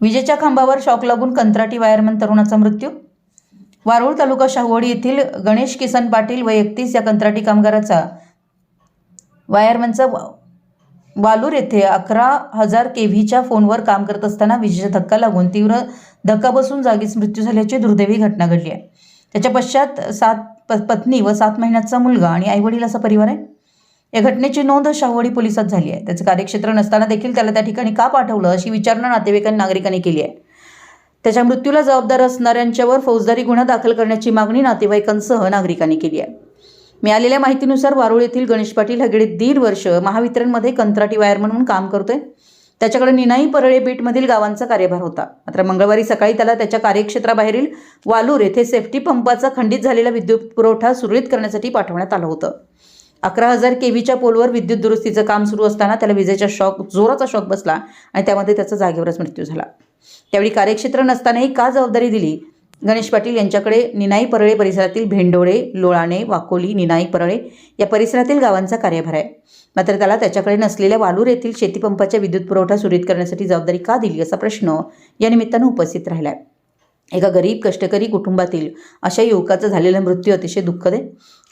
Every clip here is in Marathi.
विजेच्या खांबावर शॉक लागून कंत्राटी वायरमन तरुणाचा मृत्यू? वारुळ तालुका शाहवडी येथील गणेश किसन पाटील व एकतीस या कंत्राटी कामगाराचा वायरमनचा वालूर येथे अकरा हजार के व्हीच्या फोनवर काम करत असताना विजेचा धक्का लागून तीव्र धक्का बसून जागीच मृत्यू झाल्याची दुर्दैवी घटना घडली आहे. त्याच्या पश्चात सात प- पत्नी व सात महिन्याचा मुलगा आणि आईवडील असा परिवार आहे? या घटनेची नोंद शाहवाडी पोलिसात झाली आहे. त्याचं कार्यक्षेत्र नसताना देखील त्याला त्या ठिकाणी का पाठवलं अशी विचारणा नातेवाईकांनी नागरिकांनी केली आहे. त्याच्या मृत्यूला जबाबदार असणाऱ्यांच्यावर फौजदारी गुन्हा दाखल करण्याची मागणी नातेवाईकांसह नागरिकांनी केली आहे. मिळालेल्या माहितीनुसार वारुळ येथील गणेश पाटील हा गेले दीड वर्ष महावितरणमध्ये कंत्राटी वायर म्हणून काम करतोय. त्याच्याकडे निनाई परळे बीटमधील गावांचा कार्यभार होता. मात्र मंगळवारी सकाळी त्याला त्याच्या कार्यक्षेत्राबाहेरील वालूर येथे सेफ्टी पंपाचा खंडित झालेला विद्युत पुरवठा सुरळीत करण्यासाठी पाठवण्यात आलं होतं. अकरा हजार केव्हीच्या पोलवर विद्युत दुरुस्तीचं काम सुरू असताना त्याला विजेचा शॉक जोराचा शॉक बसला आणि त्यामध्ये त्याचा जागेवरच मृत्यू झाला. त्यावेळी कार्यक्षेत्र नसतानाही का जबाबदारी दिली? गणेश पाटील यांच्याकडे निनाई परळे परिसरातील भेंडोळे लोळाणे वाकोली निनाई परळे या परिसरातील गावांचा कार्यभार आहे. मात्र त्याला त्याच्याकडे नसलेल्या वालूर येथील शेतीपंपाच्या विद्युत पुरवठा सुरळीत करण्यासाठी जबाबदारी का दिली असा प्रश्न या निमित्तानं उपस्थित राहिला आहे एका गरीब कष्टकरी कुटुंबातील अशा युवकाचा झालेला मृत्यू अतिशय दुःखद आहे.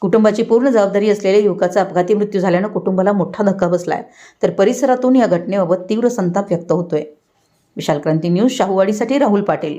कुटुंबाची पूर्ण जबाबदारी असलेल्या युवकाचा अपघाती मृत्यू झाल्यानं कुटुंबाला मोठा धक्का बसला आहे तर परिसरातून या घटनेबाबत तीव्र संताप व्यक्त होतोय. विशाल क्रांती न्यूज शाहूवाडीसाठी राहुल पाटील.